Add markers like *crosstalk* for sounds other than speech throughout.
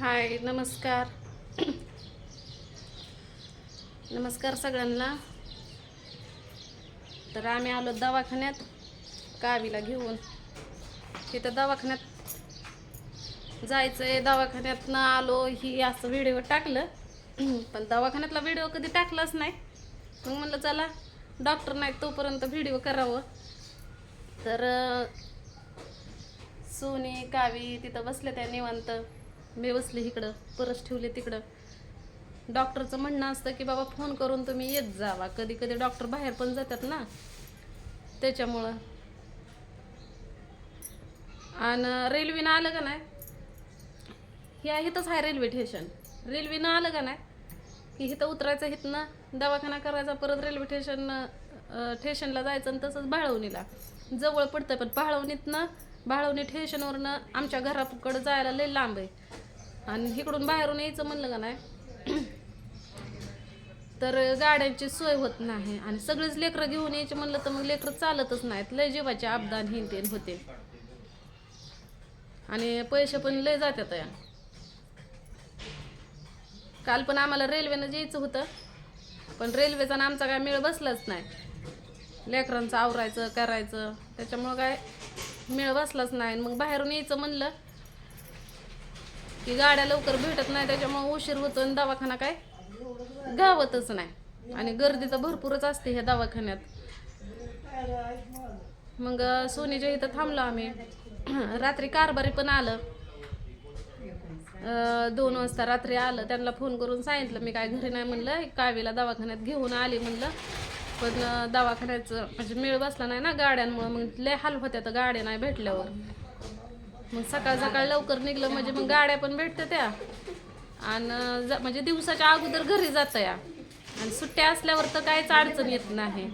हाय नमस्कार. नमस्कार सगळ्यांना. तर आम्ही आलो दवाखान्यात कावीला घेऊन. तिथं दवाखान्यात जायचं आहे दवाखान्यातनं आलो ही असं व्हिडिओ टाकलं. पण दवाखान्यातला व्हिडिओ कधी टाकलाच नाही. मग म्हणलं चला डॉक्टर नाही तोपर्यंत व्हिडिओ करावं. तर सोनी कावी तिथं बसले त्या निवांत. मी बसले इकडं परस ठेवले तिकडं. डॉक्टरचं म्हणणं असतं की बाबा फोन करून तुम्ही येत जावा. कधी कधी डॉक्टर बाहेर पण जातात ना. त्याच्यामुळं. आणि रेल्वेनं आलं का नाही? हे इथंच आहे रेल्वे स्टेशन रेल्वेनं आलं का नाही? की इथं उतरायचं इथनं दवाखाना करायचा परत रेल्वे स्टेशन स्टेशनला जायचं आणि तसंच भाळवणीला. जवळ पडतं पण भाळवणीतनं भाळवणी ठेशनवरनं आमच्या घराकडं जायला लय लांब आहे. आणि इकडून बाहेरून यायचं म्हणलं का नाही? तर गाड्यांची सोय होत नाही आणि सगळीच लेकरं घेऊन यायचे म्हणलं तर मग लेकरं चालतच नाहीत. लय जीवाचे अपदान हिंतेन होते. आणि पैसे पण लय जातात या. काल पण आम्हाला रेल्वेनं जायचं होतं. पण रेल्वेचा आणि आमचा काय मेळ बसलाच नाही. लेकरांचं आवरायचं करायचं. त्याच्यामुळं काय मेळ बसलाच नाही. आणि मग बाहेरून यायचं म्हणलं की गाड्या लवकर भेटत नाही त्याच्यामुळे उशीर होतो आणि दवाखाना काय गावतच नाही. आणि गर्दी तर भरपूरच असते ह्या दवाखान्यात. मग सोनीच्या इथं थांबलो आम्ही. *clears throat* रात्री कारभारी पण आलं. दोन वाजता रात्री आलं. त्यांना फोन करून सांगितलं मी काय घरी नाही म्हणलं कावीला दवाखान्यात घेऊन आली म्हणलं. पण दवाखान्याचं म्हणजे मेळ बसला नाही ना गाड्यांमुळं मग लय हाल होत्या तर गाड्या नाही भेटल्यावर. मग सकाळ सकाळ लवकर निघलं म्हणजे मग गाड्या पण भेटतात त्या. आणि ज- म्हणजे दिवसाच्या अगोदर घरी जातं या आणि सुट्ट्या असल्यावर तर काहीच अडचण येत नाही.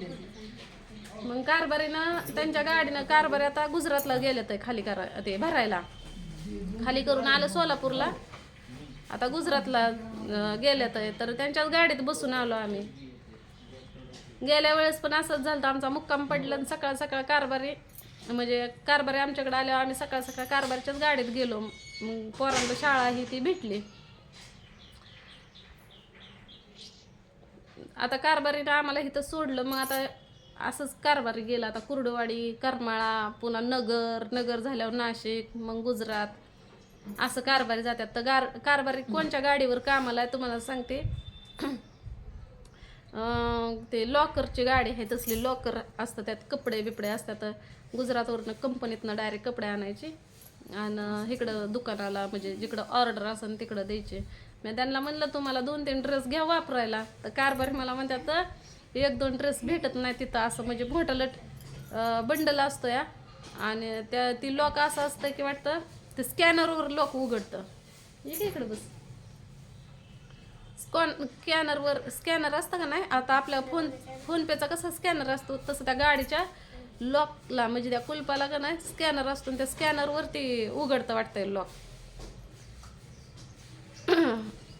मग कारभारीनं त्यांच्या गाडीनं कारभारी आता गुजरातला गेले ते खाली करा ते भरायला. खाली करून आलं सोलापूरला. आता गुजरातला गेले तर त्यांच्याच गाडीत बसून आलो आम्ही. गेल्या वेळेस पण असंच झालं आमचा मुक्काम पडला आणि सकाळ सकाळ कारभारी म्हणजे कारभारी आमच्याकडे आल्यावर आम्ही सकाळ सकाळ कारभारीच्याच गाडीत गेलो. मग पोरांना शाळा ही ती भेटली. आता कारभारीनं आम्हाला इथं सोडलं. मग आता असंच कारभारी गेला. आता कुर्डवाडी करमाळा पुन्हा नगर नगर झाल्यावर नाशिक मग गुजरात. असं कारभारी जातात. तर गार कारभारी कोणत्या गाडीवर कामाला आहे तुम्हाला सांगते. ते लॉकरची गाडी आहे तसली लॉकर असतं त्यात कपडे बिपडे असतात. गुजरातवरनं कंपनीतनं डायरेक्ट कपडे आणायचे. आणि इकडं दुकानाला म्हणजे जिकडं ऑर्डर असेल तिकडं द्यायचे. मी त्यांना म्हणलं तुम्हाला दोन तीन ड्रेस घ्या वापरायला. तर कारभारी मला म्हणतात एक दोन ड्रेस भेटत नाही तिथं. असं म्हणजे मोठं बंडल असतो या. आणि त्या ती लॉक असं असतं की वाटतं ते स्कॅनरवर लॉक उघडतं. ये इकडं बस. स्कॉन स्कॅनरवर स्कॅनर असतं का नाही? आता आपल्या फोन फोनपेचा कसा स्कॅनर असतो तसं त्या गाडीच्या लॉकला म्हणजे त्या कुलपाला का नाही स्कॅनर असतो आणि त्या स्कॅनरवरती उघडतं वाटतंय लॉक *clears throat*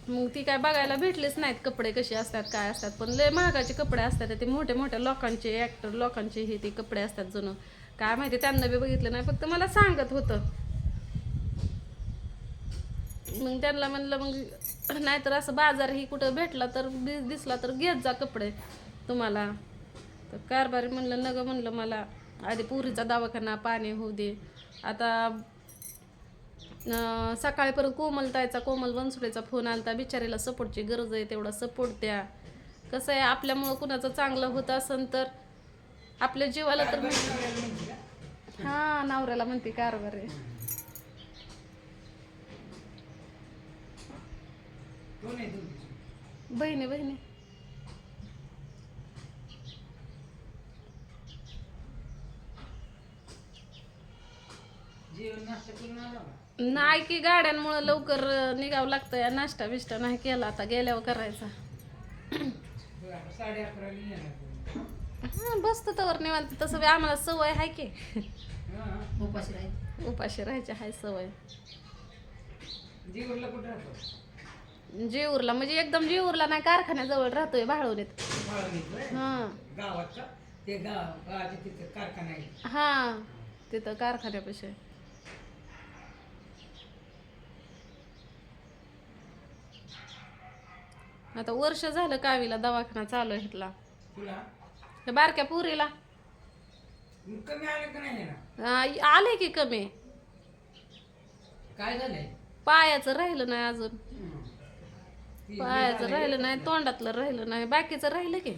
मग ती काय बघायला भेटलेच नाहीत कपडे कसे असतात काय असतात पण लय महागाचे कपडे असतात ते मोठे मोठ्या लोकांचे ॲक्टर लोकांचे हे ते कपडे असतात जुनं. काय माहिती त्यांना बी बघितलं नाही फक्त मला सांगत होतं. मग त्यांना म्हणलं मग नाहीतर असं बाजारही कुठं भेटला तर दिसला तर घेत जा कपडे तुम्हाला. तर कारभारी म्हणलं नग म्हणलं मला आधी पुरीचा दवाखाना पाणी होऊ दे. आता सकाळी परत कोमलतायचा कोमल बनसुडेचा फोन आलता. बिचारीला सपोर्टची गरज आहे तेवढा सपोर्ट द्या. कसं आहे आपल्यामुळं कुणाचं चांगलं होत असेल तर आपल्या जीवाला तर हां नवऱ्याला म्हणते कारभार. आहे बहिणी बहिणी नाही की गाड्यांमुळं लवकर निघावं लागतं या नाश्ता बिष्टा नाही केला आता गेल्यावर करायचा. हा बसतो तर निवांत. तसं बी आम्हाला सवय आहे की. उपाशी राहील उपाशी राहायची आहे सवय. कुठं राहतो? जेऊरला म्हणजे एकदम जेऊरला नाही कारखान्याजवळ राहतोय भाळवणीत. हा. गावात का ते गाव गावाच्या तिथं कारखाना आहे हा तिथं कारखान्यापाशी. आता वर्ष झालं कावीला दवाखाना चालू आहे इथला. तुला? बारक्या पुरीला. मग कमी आलं का नाही ना आ, आले की कमी. काय झालंय? पायाचं राहिलं नाही अजून. पायाचं राहिलं नाही तोंडातलं राहिलं नाही बाकीचं राहिलं की.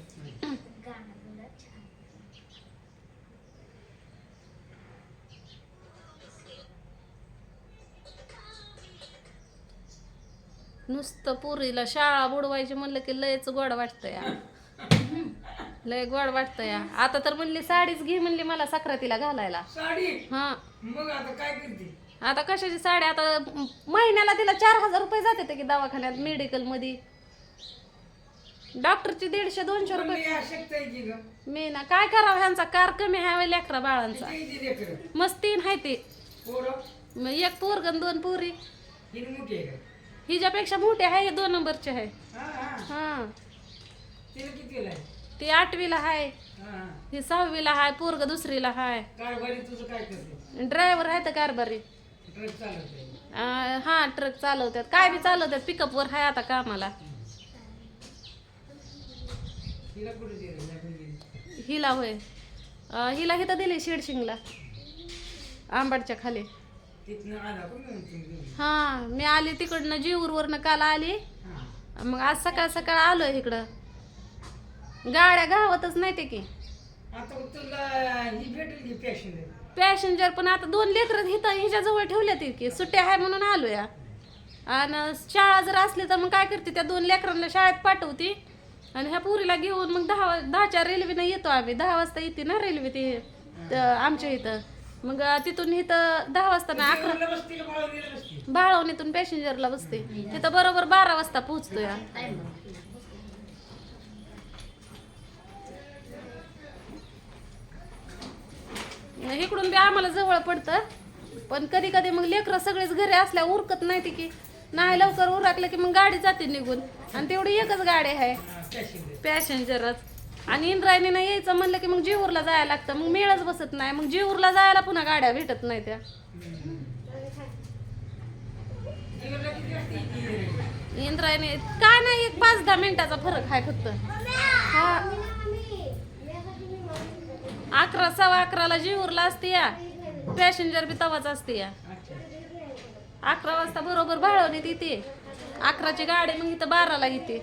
नुसतं पुरीला शाळा बुडवायची म्हणलं की लयच गोड वाटतं या लय गोड वाटतं या आता तर म्हणली साडीच घे म्हणली मला सक्रातीला घालायला. साडी? हा. मग आता काय करते? आता कशाची साडी? आता महिन्याला तिला चार हजार रुपये जाते की दवाखान्यात मेडिकलमध्ये डॉक्टरची दीडशे दोनशे रुपये. मी ना काय करावं ह्यांचा? कार कमी आहे लेकरा बाळांचा. मस्त तीन आहे ते. एक पोरग आणि दोन पोरी. ही हिच्यापेक्षा मोठे आहे हे दोन नंबरचे आहे. हा ती आठवीला आहे. हा सहावीला आहे पोरग दुसरीला करते? ड्रायव्हर आहे तर कारभारी. हा ट्रक चालवतात. काय बी चालवतात पिकअपवर आहे आता कामाला. हिला होय. हिला हिथं दिली शिडशिंगला. आंबाडच्या खाली. आला. हा मी आली तिकडनं जीवरवरनं काल आली. मग आज सकाळ सकाळ आलोय इकडं गाड्या गावातच नाही ते की. आता तुला ही भेटेल पॅशन पॅसेंजर पण आता दोन लेकरं हिथं हिच्याजवळ ठेवल्या ती की सुट्ट्या आहे म्हणून आलो या आणि शाळा जर असली तर मग काय करते त्या दोन लेकरांना शाळेत पाठवते. आणि ह्या पुरीला घेऊन मग दहा दहाच्या रेल्वेनं येतो आम्ही. दहा वाजता येते ना रेल्वे ते आमच्या इथं. मग तिथून इथं दहा वाजता ना अकरा बाळवणीतून पॅसेंजरला बसते. तिथं बरोबर बारा वाजता पोहोचतो या इकडून बी आम्हाला जवळ पडतं. पण कधी कधी मग लेकरं सगळेच घरी असल्या उरकत नाही ती की. नाही लवकर उरकलं की मग गाडी जाते निघून. आणि तेवढी एकच गाडी आहे. पॅसेंजरच. आणि इंद्रायणीनं यायचं म्हणलं की मग जेऊरला जायला लागतं. मग मेळच बसत नाही. मग जेऊरला जायला पुन्हा गाड्या भेटत नाही त्या. इंद्रायणी काय नाही एक पाच दहा मिनिटाचा फरक आहे फक्त. हा. अकरा सव्वा अकराला जीवूरला असते या पॅसेंजर बी तवाच असते या अकरा वाजता बरोबर भाळवणीत येते अकराची गाडी मग इथं बाराला येते.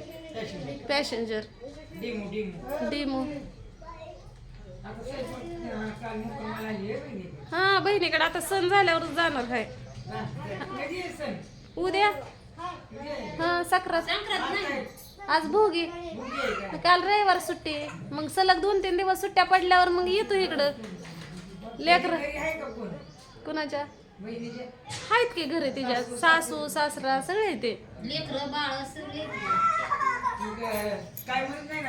पॅसेंजर डिमो हा, हा बहिणीकडे आता सण झाल्यावरच जाणार हा, सण उद्या? हा सक्रात. आज भोगी. का काल रविवार सुट्टी. मग सलग दोन तीन दिवस सुट्ट्या पडल्यावर मग येतो इकडं. लेकर. घरी आहे का कोण कुणाच्या? आहेत की घरी तिच्या? सासू सासरा सगळे ते. लेकरं बाळ सगळे मग, अं, काय म्हणत नाही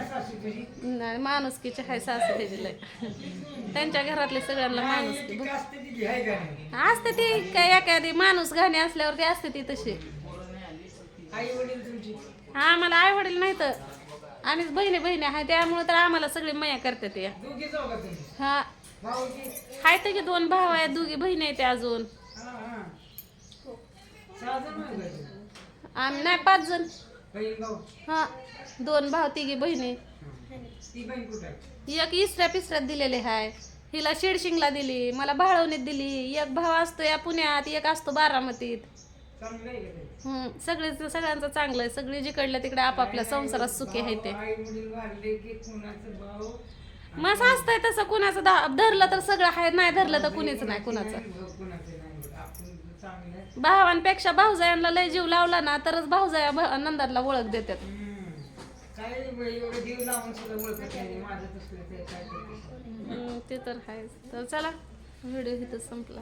नाही माणुसकीचे आहे सासू त्याची त्यांच्या घरातले सगळ्यांना का नाही असते ती काय एखादी माणूस घाणी असल्यावर ती असते ती तशी. आई आम्हाला आई वडील नाही तर आम्हीच बहिणी बहिणी आहे त्यामुळे तर आम्हाला सगळी मया करते या. हा. आहेत की दोन भाऊ आहेत दोघी बहिणी आहेत त्या अजून. आम्ही नाही पाच जण. हा दोन भाऊ तिघी बहिणी. आहे एक इसऱ्या पिसऱ्यात दिलेले हाय. हिला शेडशिंगला दिली मला भाळवणीत दिली. एक भाव असतो या पुण्यात एक असतो बारामतीत. हम्म, सगळे सगळ्यांचं चांगलं आहे. सगळे जिकडल्या तिकडे आपापल्या संसारात सुखी आहे ते. मग असतंय तसं. कुणाचं धरलं तर सगळं आहे. नाही धरलं तर कुणीच नाही कुणाचं. भावांपेक्षा भाऊजायांना लय जीव लावला ना तरच भाऊजाया नंदाला ओळख देतात ते तर आहे तर चला व्हिडिओ इथं संपला.